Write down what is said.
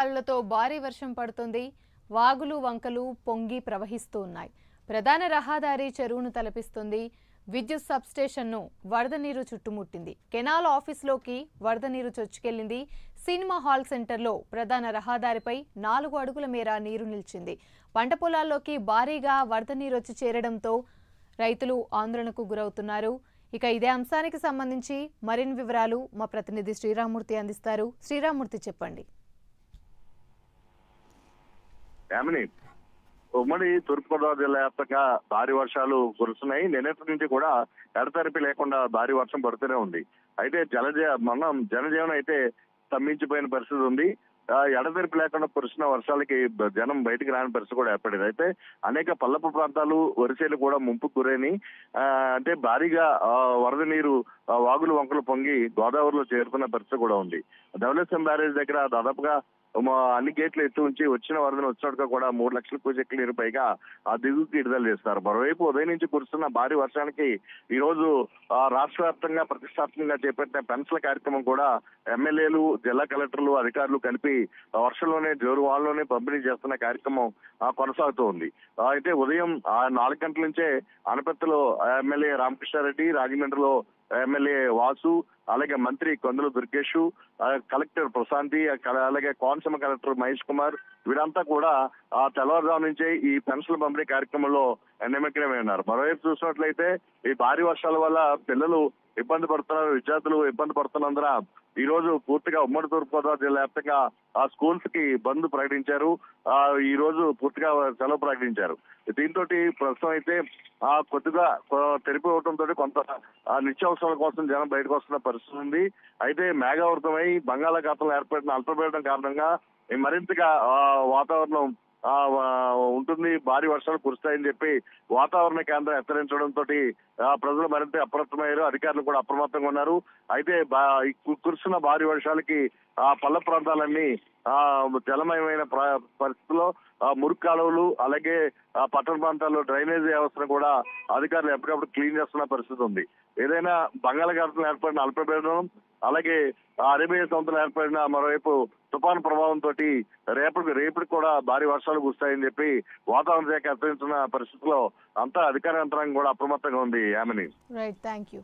వర్షాలతో భారీ వర్షం పడుతుంది. వాగులు వంకలు పొంగి ప్రవహిస్తూ ఉన్నాయి ప్రధాన రహదారి చెరువును తలపిస్తుంది. విద్యుత్ సబ్స్టేషన్ను వరద నీరు చుట్టుముట్టింది. కెనాల్ ఆఫీస్లోకి వరద నీరు చొచ్చుకెళ్ళింది సినిమా హాల్ సెంటర్లో ప్రధాన రహదారిపై నాలుగు అడుగుల మేర నీరు నిలిచింది. పంట పొలాల్లోకి భారీగా వరద నీరు వచ్చి చేరడంతో రైతులు ఆందోళనకు గురవుతున్నారు. ఇక ఇదే అంశానికి సంబంధించి మరిన్ని వివరాలు మా ప్రతినిధి శ్రీరామూర్తి అందిస్తారు. శ్రీరామూర్తి చెప్పండి. యామిని ఉమ్మడి తూర్పుగోదావరి జిల్లా వ్యాప్తంగా భారీ వర్షాలు కురుస్తున్నాయి. నిన్నటి నుంచి కూడా ఎడతెరిపి లేకుండా భారీ వర్షం పడుతూనే ఉంది. అయితే జలజ మనం జనజీవనం అయితే స్తంభించిపోయిన పరిస్థితి ఉంది. ఎడతెరిపి లేకుండా కురిసిన వర్షాలకి జనం బయటికి రాని పరిస్థితి కూడా ఏర్పడింది. అయితే అనేక పల్లపు ప్రాంతాలు వరిసేలు కూడా ముంపు గురైనవి అంటే భారీగా వరద నీరు వాగులు వంకలు పొంగి గోదావరిలో చేరుతున్న పరిస్థితి కూడా ఉంది. ధవళేశ్వరం బ్యారేజ్ దగ్గర దాదాపుగా అన్ని గేట్లు ఎత్తు ఉంచి వచ్చిన వరదను వచ్చినట్టుగా కూడా మూడు లక్షల పూజకి నీరు పైగా ఆ దిగుకి విడుదల చేస్తారు. మరోవైపు ఉదయం నుంచి కురుస్తున్న భారీ వర్షానికి ఈ రోజు ఆ, రాష్ట్ర వ్యాప్తంగా ప్రతిష్టాత్మకంగా చేపట్టిన పెన్షన్ల కార్యక్రమం కూడా ఎమ్మెల్యేలు జిల్లా కలెక్టర్లు అధికారులు కలిపి వర్షంలోనే జోరు వాళ్ళలోనే పంపిణీ చేస్తున్న కార్యక్రమం కొనసాగుతోంది కొనసాగుతూ ఉంది. అయితే ఉదయం ఆ, నాలుగు గంటల నుంచే అనపత్తిలో ఎమ్మెల్యే రామకృష్ణారెడ్డి రాజమండ్రిలో ఎమ్మెల్యే వాసు అలాగే మంత్రి కొందలు దుర్గేష్ కలెక్టర్ ప్రశాంతి అలాగే కోనసీమ కలెక్టర్ మహేష్ కుమార్ వీరంతా కూడా ఆ తెల్లవారుజాము నుంచే ఈ పెన్షన్ పంపిణీ కార్యక్రమంలో నిమగ్నమై ఉన్నారు మరోవైపు చూసినట్లయితే ఈ భారీ వర్షాల వల్ల పిల్లలు ఇబ్బంది పడుతున్నారు విద్యార్థులు ఇబ్బంది పడుతున్నందున ఈ రోజు పూర్తిగా ఉమ్మడి తూర్పుగోదావరి జిల్లా వ్యాప్తంగా ఆ స్కూల్స్కి బంద్ ప్రకటించారు. ఆ ఈ రోజు పూర్తిగా సెలవు ప్రకటించారు. దీంతో ప్రస్తుతం అయితే ఆ కొద్దిగా తెరిపివటంతో కొంత నిత్యావసరాల కోసం జనం బయటకు వస్తున్న పరిస్థితి ఉంది. అయితే మేఘావృతమై బంగాళాఖాతంలో ఏర్పడిన అల్పపీడనం కారణంగా మరింతగా వాతావరణం ఉంటుంది భారీ వర్షాలు కురుస్తాయని చెప్పి వాతావరణ కేంద్రం హెచ్చరించడంతో ప్రజలు మరింత అప్రమత్తమయ్యారు అధికారులు కూడా అప్రమత్తంగా ఉన్నారు. అయితే బా- కు- కురుస్తున్న భారీ వర్షాలకి ఆ పల్ల ప్రాంతాలన్నీ ఆ జలమయమైన పరిస్థితిలో పరిస్థితుల్లో మురుగు కాలువలు అలాగే పట్టణ ప్రాంతాల్లో డ్రైనేజ్ వ్యవస్థను కూడా అధికారులు ఎప్పటికప్పుడు క్లీన్ చేస్తున్న పరిస్థితి ఉంది. ఏదైనా బంగాళాఖాతంలో ఏర్పడిన అల్పపీడనం అలాగే అరేబియా సముద్రం ఏర్పడిన మరోవైపు తుఫాను ప్రభావంతో రేపటికి రేపటికి కూడా భారీ వర్షాలు కురుస్తాయని చెప్పి వాతావరణ శాఖ హెచ్చరించిన పరిస్థితిలో అంతా అధికార యంత్రాంగం కూడా అప్రమత్తంగా ఉంది. యామిని. Right thank you